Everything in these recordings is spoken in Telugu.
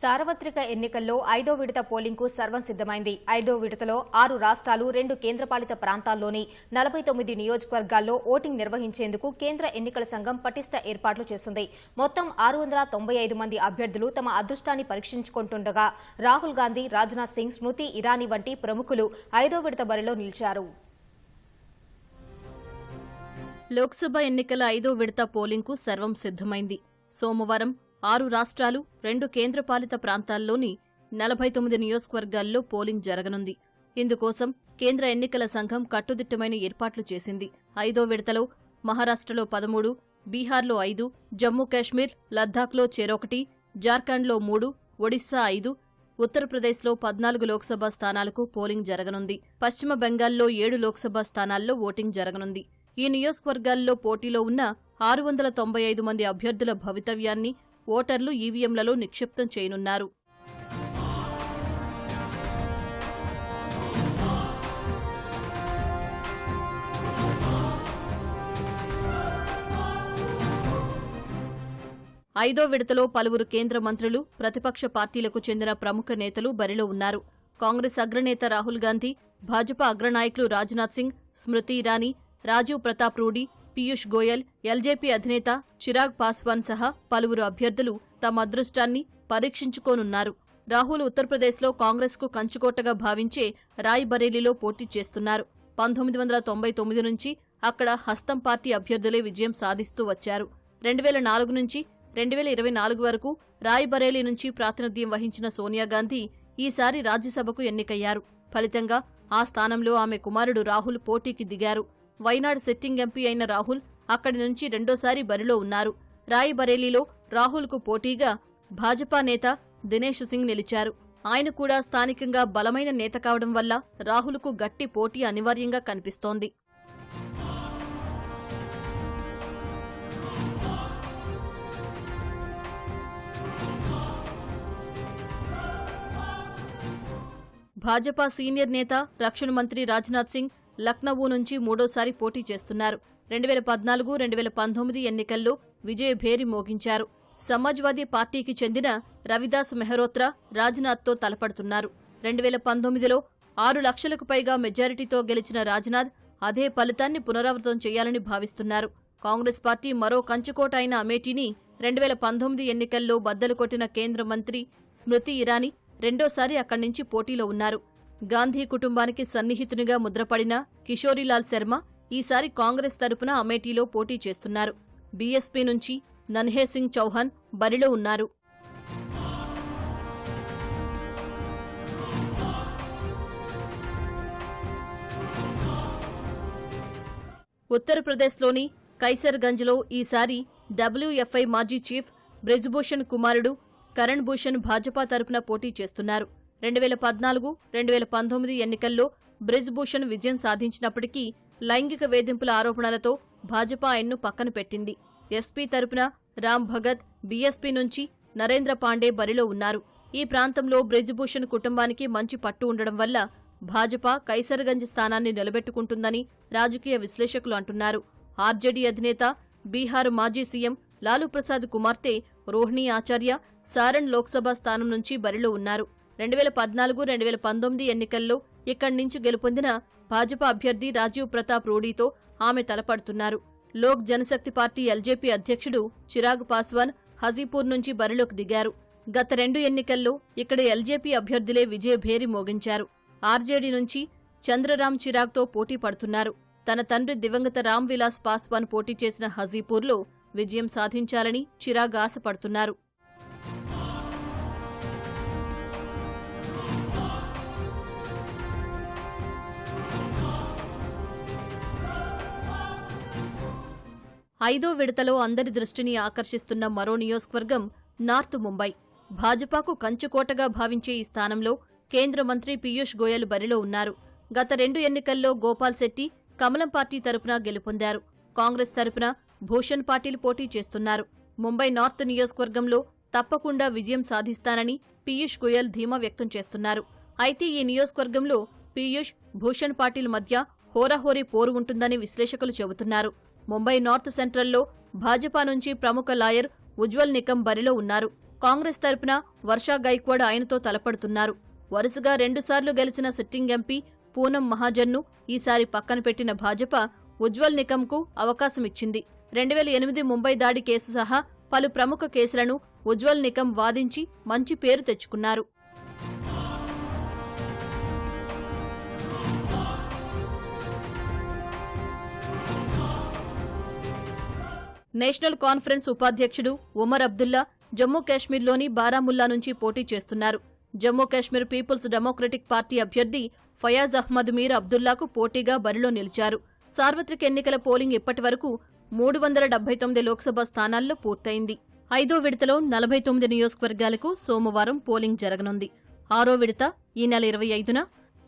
సార్వత్రిక ఎన్నికల్లో ఐదో విడత పోలింగ్కు సర్వం సిద్దమైంది ఐదో విడతలో ఆరు రాష్ట్రాలు రెండు కేంద్రపాలిత ప్రాంతాల్లోని నలభై తొమ్మిది నియోజకవర్గాల్లో ఓటింగ్ నిర్వహించేందుకు కేంద్ర ఎన్నికల సంఘం పటిష్ట ఏర్పాట్లు చేసింది. మొత్తం ఆరు వందల తొంభై ఐదు మంది అభ్యర్థులు తమ అదృష్టాన్ని పరీక్షించుకుంటుండగా రాహుల్ గాంధీ రాజ్నాథ్ సింగ్ స్మృతి ఇరానీ వంటి ప్రముఖులు ఐదో విడత బరిలో నిలిచారు. లోక్సభ ఎన్నికల ఐదో విడత పోలింగ్కు సర్వం సిద్దమైంది సోమవారం ఆరు రాష్ట్రాలు రెండు కేంద్రపాలిత ప్రాంతాల్లోని నలభై తొమ్మిది నియోజకవర్గాల్లో పోలింగ్ జరగనుంది. ఇందుకోసం కేంద్ర ఎన్నికల సంఘం కట్టుదిట్టమైన ఏర్పాట్లు చేసింది. ఐదో విడతలో మహారాష్ట్రలో పదమూడు బీహార్లో ఐదు జమ్మూ కాశ్మీర్ లద్దాఖ్లో చెరొకటి జార్ఖండ్లో మూడు ఒడిశా ఐదు ఉత్తరప్రదేశ్లో పద్నాలుగు లోక్సభ స్థానాలకు పోలింగ్ జరగనుంది. పశ్చిమ బెంగాల్లో ఏడు లోక్సభ స్థానాల్లో ఓటింగ్ జరగనుంది. ఈ నియోజకవర్గాల్లో పోటీలో ఉన్న ఆరు వందల తొంభై ఐదు మంది అభ్యర్థుల భవితవ్యాన్ని ఓటర్లు ఈవీఎంలలో నిక్షిప్తం చేయనున్నారు. ఐదో విడతలో పలువురు కేంద్ర మంత్రులు ప్రతిపక్ష పార్టీలకు చెందిన ప్రముఖ నేతలు బరిలో ఉన్నారు. కాంగ్రెస్ అగ్రనేత రాహుల్ గాంధీ భాజపా అగ్రనాయకులు రాజ్నాథ్ సింగ్ స్మృతి ఇరానీ రాజీవ్ ప్రతాప్ రూడీ పీయూష్ గోయల్ ఎల్జేపీ అధినేత చిరాగ్ పాస్వాన్ సహా పలువురు అభ్యర్థులు తమ అదృష్టాన్ని పరీక్షించుకోనున్నారు. రాహుల్ ఉత్తరప్రదేశ్లో కాంగ్రెస్కు కంచుకోటగా భావించే రాయ్బరేలీలో పోటీ చేస్తున్నారు. పంతొమ్మిది వందల తొంభై తొమ్మిది నుంచి అక్కడ హస్తం పార్టీ అభ్యర్థులే విజయం సాధిస్తూ వచ్చారు. రెండు వేల నాలుగు నుంచి రెండు వేల ఇరవై నాలుగు వరకు రాయ్బరేలీ నుంచి ప్రాతినిధ్యం వహించిన సోనియా గాంధీ ఈసారి రాజ్యసభకు ఎన్నికయ్యారు. ఫలితంగా ఆ స్థానంలో ఆమె కుమారుడు రాహుల్ పోటీకి దిగారు. వైనాడ్ సిట్టింగ్ ఎంపీ అయిన రాహుల్ అక్కడి నుంచి రెండోసారి బరిలో ఉన్నారు. రాయ్బరేలీలో రాహుల్కు పోటీగా భాజపా నేత దినేష్ సింగ్ నిలిచారు. ఆయన కూడా స్థానికంగా బలమైన నేత కావడం వల్ల రాహుల్కు గట్టి పోటీ అనివార్యంగా కనిపిస్తోంది. భాజపా సీనియర్ నేత రక్షణ మంత్రి రాజ్నాథ్ సింగ్ లక్నవూ నుంచి మూడోసారి పోటీ చేస్తున్నారు. రెండు వేల పద్నాలుగు రెండు వేల పంతొమ్మిది ఎన్నికల్లో విజయ భేరి మోగించారు. సమాజ్వాదీ పార్టీకి చెందిన రవిదాస్ మెహరోత్రా రాజ్నాథ్తో తలపడుతున్నారు. రెండు వేల పంతొమ్మిదిలో ఆరు లక్షలకు పైగా మెజారిటీతో గెలిచిన రాజ్నాథ్ అదే ఫలితాన్ని పునరావృతం చేయాలని భావిస్తున్నారు. కాంగ్రెస్ పార్టీ మరో కంచుకోట అయిన అమేఠీని రెండు వేల పంతొమ్మిది ఎన్నికల్లో బద్దలు కొట్టిన కేంద్ర మంత్రి స్మృతి ఇరానీ రెండోసారి అక్కడి నుంచి పోటీలో ఉన్నారు. గాంధీ కుటుంబానికి సన్నిహితునిగా ముద్రపడిన కిషోరీలాల్ శర్మ ఈసారి కాంగ్రెస్ తరపున అమేఠీలో పోటీ చేస్తున్నారు. బీఎస్పీ నుంచి నన్హే సింగ్ చౌహాన్ బరిలో ఉన్నారు. ఉత్తరప్రదేశ్లోని కైసర్గంజ్లో ఈసారి డబ్ల్యూఎఫ్ఐ మాజీ చీఫ్ బ్రిజ్భూషణ్ కుమారుడు కరణ్ భూషణ్ భాజపా తరపున పోటీ చేస్తున్నారు. రెండు వేల పద్నాలుగు రెండు వేల పంతొమ్మిది ఎన్నికల్లో బ్రిజ్భూషణ్ విజయం సాధించినప్పటికీ లైంగిక వేధింపుల ఆరోపణలతో భాజపా ఆయన్ను పక్కన పెట్టింది. ఎస్పీ తరపున రామ్ భగత్ బీఎస్పీ నుంచి నరేంద్ర పాండే బరిలో ఉన్నారు. ఈ ప్రాంతంలో బ్రిజ్భూషణ్ కుటుంబానికి మంచి పట్టు ఉండడం వల్ల భాజపా కైసర్గంజ్ స్థానాన్ని నిలబెట్టుకుంటుందని రాజకీయ విశ్లేషకులు అంటున్నారు. ఆర్జేడీ అధినేత బీహార్ మాజీ సీఎం లాలూ ప్రసాద్ కుమార్తె రోహిణి ఆచార్య సారణ్ లోక్సభ స్థానం నుంచి బరిలో ఉన్నారు. రెండు వేల పద్నాలుగు రెండు వేల పంతొమ్మిది ఎన్నికల్లో ఇక్కడి నుంచి గెలుపొందిన భాజపా అభ్యర్థి రాజీవ్ ప్రతాప్ రూడీతో ఆమె తలపడుతున్నారు. లోక్ జనశక్తి పార్టీ ఎల్జేపీ అధ్యక్షుడు చిరాగ్ పాస్వాన్ హజీపూర్ నుంచి బరిలోకి దిగారు. గత రెండు ఎన్నికల్లో ఇక్కడ ఎల్జేపీ అభ్యర్థులే విజయభేరి మోగించారు. ఆర్జేడీ నుంచి చంద్రరామ్ చిరాగ్తో పోటీ పడుతున్నారు. తన తండ్రి దివంగత రామ్ విలాస్ పాస్వాన్ పోటీ చేసిన హజీపూర్లో విజయం సాధించాలని చిరాగ్ ఆశపడుతున్నారు. ఐదో విడతలో అందరి దృష్టిని ఆకర్షిస్తున్న మరో నియోజకవర్గం నార్త్ ముంబై. భాజపాకు కంచుకోటగా భావించే ఈ స్థానంలో కేంద్ర మంత్రి పీయూష్ గోయల్ బరిలో ఉన్నారు. గత రెండు ఎన్నికల్లో గోపాల్ శెట్టి కమలం పార్టీ తరపున గెలుపొందారు. కాంగ్రెస్ తరపున భూషణ్ పాటిల్ పోటీ చేస్తున్నారు. ముంబై నార్త్ నియోజకవర్గంలో తప్పకుండా విజయం సాధిస్తానని పీయూష్ గోయల్ ధీమా వ్యక్తం చేస్తున్నారు. అయితే ఈ నియోజకవర్గంలో పీయూష్ భూషణ్ పాటిల్ మధ్య హోరాహోరీ పోరు ఉంటుందని విశ్లేషకులు చెబుతున్నారు. ముంబై నార్త్ సెంట్రల్లో భాజపా నుంచి ప్రముఖ లాయర్ ఉజ్వల్ నికం బరిలో ఉన్నారు. కాంగ్రెస్ తరపున వర్షా గైక్వాడ్ ఆయనతో తలపడుతున్నారు. వరుసగా రెండుసార్లు గెలిచిన సిట్టింగ్ ఎంపీ పూనం మహాజన్ను ఈసారి పక్కన పెట్టిన భాజపా ఉజ్వల్ నికమ్కు అవకాశమిచ్చింది రెండు వేల ఎనిమిది ముంబై దాడి కేసు సహా పలు ప్రముఖ కేసులను ఉజ్వల్ నికమ్ వాదించి మంచి పేరు తెచ్చుకున్నారు. నేషనల్ కాన్ఫరెన్స్ ఉపాధ్యక్షుడు ఉమర్ అబ్దుల్లా జమ్మూ కాశ్మీర్లోని బారాముల్లా నుంచి పోటీ చేస్తున్నారు. Jammu Kashmir Peoples Democratic Party అభ్యర్థి ఫయాజ్ అహ్మద్ మీర్ అబ్దుల్లాకు పోటీగా బరిలో నిలిచారు. సార్వత్రిక ఎన్నికల పోలింగ్ ఇప్పటి వరకు మూడు వందల డెబ్బై తొమ్మిది లోక్సభ స్థానాల్లో పూర్తయింది. ఐదో విడతలో నలభై తొమ్మిది నియోజకవర్గాలకు సోమవారం పోలింగ్ జరగనుంది. ఆరో విడత ఈ నెల ఇరవై ఐదున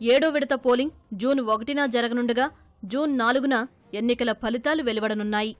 ఏడో విడత పోలింగ్ జూన్ ఒకటిన జరగనుండగా జూన్ నాలుగున ఎన్నికల ఫలితాలు వెలువడనున్నాయి.